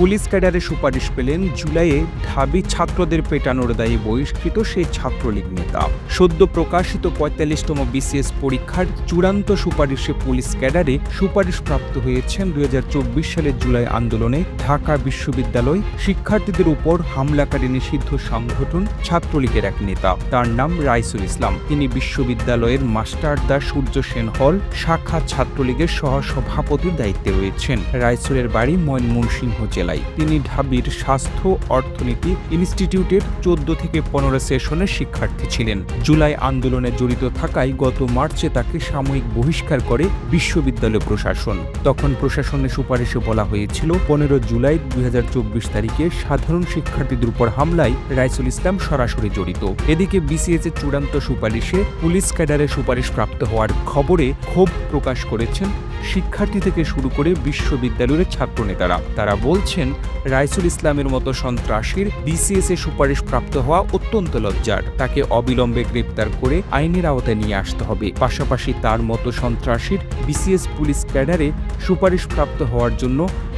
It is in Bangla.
পুলিশ ক্যাডারে সুপারিশ পেলেন জুলাইয়ে ঢাবি ছাত্রদের পেটানোর দায়ে বহিষ্কৃত সেই ছাত্রলীগ নেতা। সদ্য প্রকাশিত পঁয়তাল্লিশতম বিসিএস পরীক্ষার চূড়ান্ত সুপারিশে পুলিশ ক্যাডারে সুপারিশপ্রাপ্ত হয়েছেন দুই হাজার চব্বিশ সালের জুলাই আন্দোলনে ঢাকা বিশ্ববিদ্যালয় শিক্ষার্থীদের উপর হামলাকারী নিষিদ্ধ সংগঠন ছাত্রলীগের এক নেতা। তার নাম রাইসুল ইসলাম। তিনি বিশ্ববিদ্যালয়ের মাস্টারদা সূর্য সেন হল শাখা ছাত্রলীগের সহসভাপতির দায়িত্বে রয়েছেন। রাইসুলের বাড়ি ময়মনসিংহ জেলায়। তিনি ঢাবির স্বাস্থ্য অর্থনীতি ইনস্টিটিউটের চোদ্দ থেকে পনেরো সেশনের শিক্ষার্থী ছিলেন। জুলাই আন্দোলনে জড়িত থাকায় গত মার্চে তাকে সাময়িক বহিষ্কার করে বিশ্ববিদ্যালয় প্রশাসন। তখন প্রশাসনের সুপারিশে বলা হয়েছিল, পনেরো জুলাই দুই হাজার চব্বিশ তারিখে সাধারণ শিক্ষার্থীদের উপর হামলায় রাইসুল ইসলাম সরাসরি জড়িত। এদিকে বিসিএস এর চূড়ান্ত সুপারিশে পুলিশ ক্যাডারে সুপারিশ প্রাপ্ত হওয়ার খবরে ক্ষোভ প্রকাশ করেছেন শিক্ষার্থী থেকে শুরু করে বিশ্ববিদ্যালয়ের ছাত্রনেতারা। তারা বলছেন, রাইসুল ইসলামের মতো সন্ত্রাসীর বিসিএস এ সুপারিশ প্রাপ্ত হওয়া অত্যন্ত লজ্জার। তাকে অবিলম্বে গ্রেপ্তার করে আইনের আওতায় নিয়ে আসতে হবে। পাশাপাশি তার মতো সন্ত্রাসীর বিসিএস পুলিশ ক্যাডারে সুপারিশ প্রাপ্ত হওয়ার জন্য